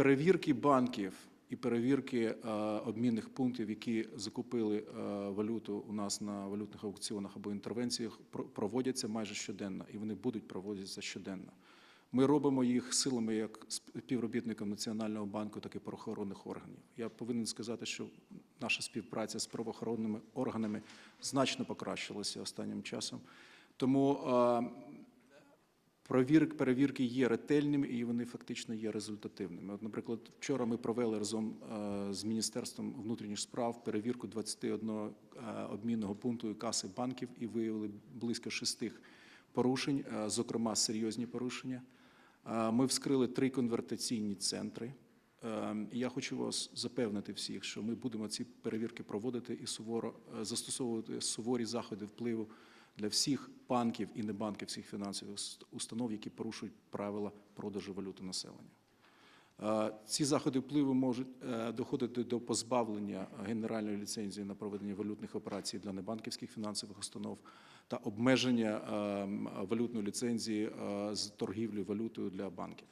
Перевірки банків і перевірки е, обмінних пунктів, які закупили е, валюту у нас на валютних аукціонах або інтервенціях, про- проводяться майже щоденно, і вони будуть проводитися щоденно. Ми робимо їх силами як співробітників Національного банку, так і правоохоронних органів. Я повинен сказати, що наша співпраця з правоохоронними органами значно покращилася останнім часом. Тому е, Провірки, перевірки є ретельними і вони фактично є результативними. От, наприклад, вчора ми провели разом е, з Міністерством внутрішніх справ перевірку 21 е, обмінного пункту і каси банків і виявили близько шести порушень, е, зокрема серйозні порушення. Ми вскрили три конвертаційні центри. Я хочу вас запевнити всіх, що ми будемо ці перевірки проводити і суворо застосовувати суворі заходи впливу для всіх банків і небанківських фінансових установ, які порушують правила продажу валюти населення. Е, Ці заходи впливу можуть е, доходити до позбавлення генеральної ліцензії на проведення валютних операцій для небанківських фінансових установ та обмеження е, валютної ліцензії е, з торгівлі валютою для банків.